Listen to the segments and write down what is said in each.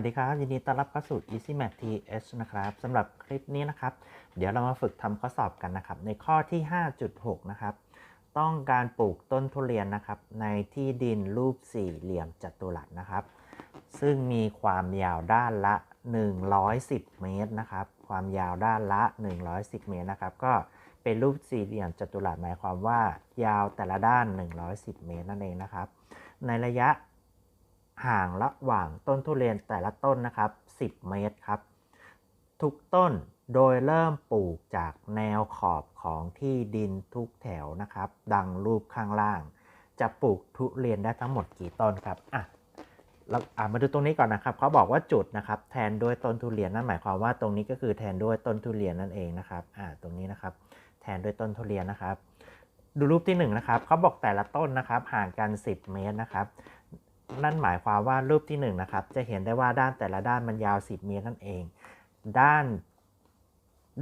วัสดีครับ ยินดีต้อนรับเข้าสู่ Easy Math TH นะครับสำหรับคลิปนี้นะครับ เดี๋ยวเรามาฝึกทำข้อสอบกันนะครับ ในข้อที่ 5.6 นะครับ ต้องการปลูกต้นทุเรียนนะครับ ในที่ดินรูปสี่เหลี่ยมจัตุรัสนะครับ ซึ่งมีความยาวด้านละ 110 เมตรนะครับ ความยาวด้านละ 110 เมตรนะครับ ก็เป็นรูปสี่เหลี่ยมจัตุรัสหมายความว่า ยาวแต่ละด้าน 110 เมตรนั่นเองนะครับ ในระยะ ห่างระหว่างต้นทุเรียนแต่ละต้นนะครับ 10 เมตรครับ ทุกต้นโดยเริ่มปลูกจากแนวขอบของที่ดินทุกแถวนะครับ ดังรูปข้างล่าง จะปลูกทุเรียนได้ทั้งหมดกี่ต้นครับอะเราอะมาดูตรงนี้ก่อนนะครับเขาบอกว่าจุดนะครับ แทนด้วยต้นทุเรียนนั่นหมายความว่าตรงนี้ก็คือแทนด้วยต้นทุเรียนนั่นเองนะครับอ่าตรงนี้นะครับ แทนด้วยต้นทุเรียนนะครับ ดูรูปที่1นงนะครับเขาบอกแต่ละต้นนะครับ ห่างกัน 10 เมตรนะครับ นั่นหมายความว่ารูปที่1นงนะครับ จะเห็นได้ว่าด้านแต่ละด้านมันยาว 10 เมตรนั่นเอง ด้าน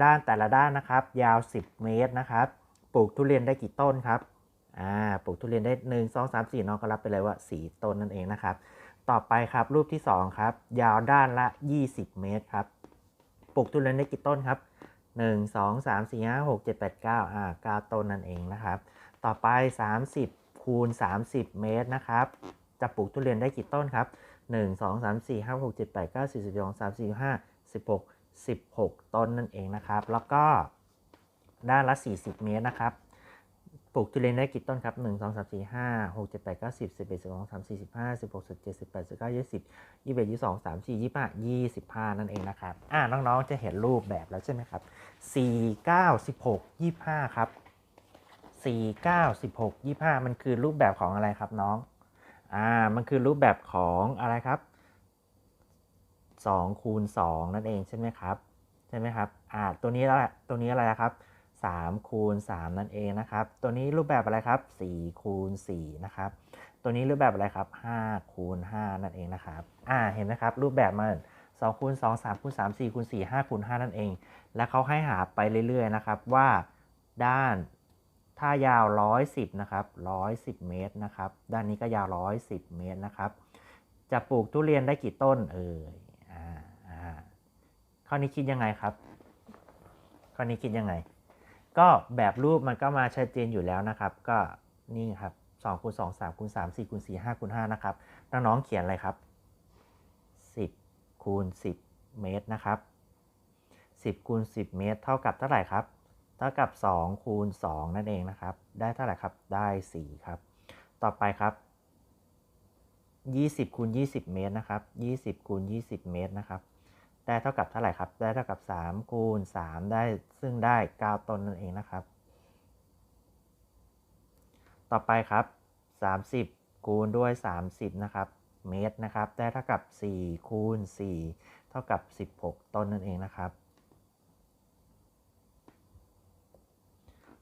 ด้านแต่ละด้านนะครับ ยาว 10 เมตรนะครับ ปลูกทุเรียนได้กี่ต้นครับ อ่า ปลูกทุเรียนได้ 1 2 3 4น้องก็รับไปเลยว่า 4 ต้นนั่นเองนะครับ ต่อไปครับรูปที่ 2 ครับ ยาวด้านละ 20 เมตรครับ ปลูกทุเรียนได้กี่ต้นครับ 1 2 3 4 5 6 7 8 9อ่า9ต้นนั่นเองนะครับ ต่อไป 30คูณ30 เมตรนะครับ จะปลูกทุเรียนได้กี่ต้นครับ 1 2 3 4 5 6 7 8 9 10 12 3 4 5 16 16 ต้นนั่นเองนะครับ แล้วก็ด้านละ 40 เมตรนะครับ ปลูกทุเรียนได้กี่ต้นครับ 1 2 3 4 5 6 7 8 9 10 11 12 13 14 15 16 17 18 19 20 21 22 23 24 25 25 นั่นเองนะครับ อ่าน้องๆ จะเห็นรูปแบบแล้วใช่ไหมครับ 4 9 16 25 ครับ 4 9 16 25 มันคือรูปแบบของอะไรครับน้อง อ่า มันคือรูปแบบของอะไรครับ2คูณ2นั่นเองใช่ไหมครับ ใช่ไหมครับ อ่า ตัวนี้แล้วตัวนี้อะไรครับ3คูณ3นั่นเองนะครับ ตัวนี้รูปแบบอะไรครับ4คูณ4นะครับ ตัวนี้รูปแบบอะไรครับ5คูณ5นั่นเองนะครับ อ่า เห็นไหมครับ รูปแบบมัน2คูณ2 3คูณ3 4คูณ4 5คูณ5นั่นเอง และเขาให้หาไปเรื่อยๆนะครับว่าด้าน ถ้ายาว 110 นะครับ 110 เมตรนะครับ ด้านนี้ก็ยาว 110 เมตรนะครับ จะปลูกทุเรียนได้กี่ต้นเอ่ยอ่าอ่าข้อนี้คิดยังไงครับ ข้อนี้คิดยังไง ก็แบบรูปมันก็มาชัดเจนอยู่แล้วนะครับ ก็นี่ครับ2คูณ2 3คูณ3 4คูณ4 5คูณ5นะครับ น้องๆเขียนอะไรครับ 10คูณ10 เมตรนะครับ 10คูณ10 เมตร เท่ากับเท่าไหร่ครับ เท่ากับ 2 คูณ 2 นั่นเองนะครับ ได้เท่าไหร่ครับ ได้ 4 ครับ ต่อไปครับ 20คูณ20 เมตรนะครับ 20คูณ20 เมตรนะครับ ได้เท่ากับเท่าไหร่ครับ ได้เท่ากับ 3 คูณ 3 ได้ ซึ่งได้ 9 ต้นนั่นเองนะครับ ต่อไปครับ 30 คูณด้วย 30 นะครับ เมตรนะครับ ได้เท่ากับ 4 คูณ 4 เท่ากับ 16 ต้นนั่นเองนะครับ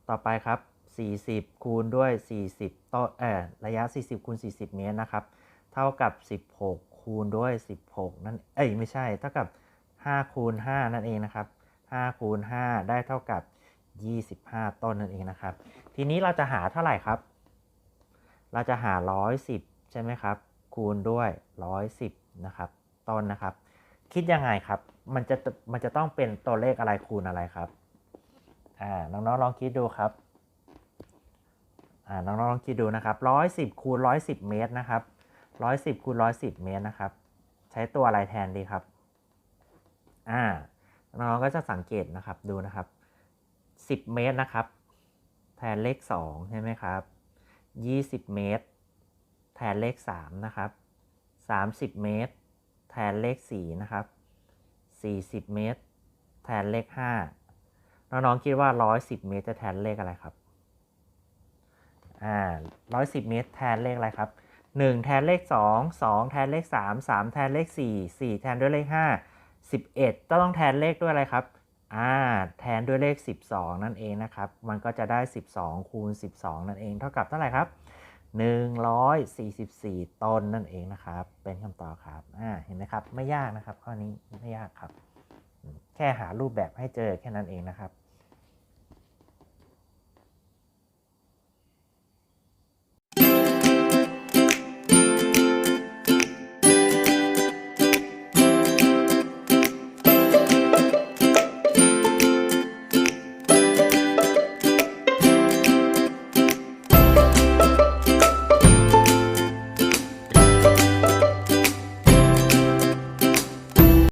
ต่อไปครับ 40 คูณด้วย 40ต้นเอ่อระยะ 40 คูณ 40 เมตรนะครับ เท่ากับ 16 คูณด้วย 16 นั่น เอ้ย ไม่ใช่ เท่ากับ 5 คูณ 5 นั่นเองนะครับ 5 คูณ 5 ได้เท่ากับ 25 ต้นนั่นเองนะครับ ทีนี้เราจะหาเท่าไหร่ครับ เราจะหา 110 ใช่ไหมครับ คูณด้วย 110 นะครับ ต้นนะครับ คิดยังไงครับ มันจะ มันจะต้องเป็นตัวเลขอะไรคูณอะไรครับ อ่าน้องๆลองคิดดูครับอ่าน้องๆลองคิดดูนะครับ110คูณ110เมตรนะครับ110คูณ110เมตรนะครับ ใช้ตัวอะไรแทนดีครับอ่าน้องๆก็จะสังเกตนะครับดูนะครับ10เมตรนะครับ แทนเลข2ใช่ไหมครับ20เมตร แทนเลข3นะครับ30เมตร แทนเลข4นะครับ40เมตร แทนเลข5 น้องๆคิดว่า 110 เมตรจะแทนเลขอะไรครับ อ่า 110 เมตรแทนเลขอะไรครับ 1 แทนเลข 2 2 แทนเลข 3 3 แทนเลข 4 4 แทนด้วยเลข 5 11ต้องแทนเลขด้วยอะไรครับ อ่า แทนด้วยเลข 12 นั่นเองนะครับ มันก็จะได้ 12 คูณ 12 นั่นเอง เท่ากับเท่าไหร่ครับ 144 ต้นนั่นเองนะครับ เป็นคำตอบครับ อ่า เห็นไหมครับ ไม่ยากนะครับ ข้อนี้ไม่ยากครับ แค่หารูปแบบให้เจอแค่นั้นเองนะครับ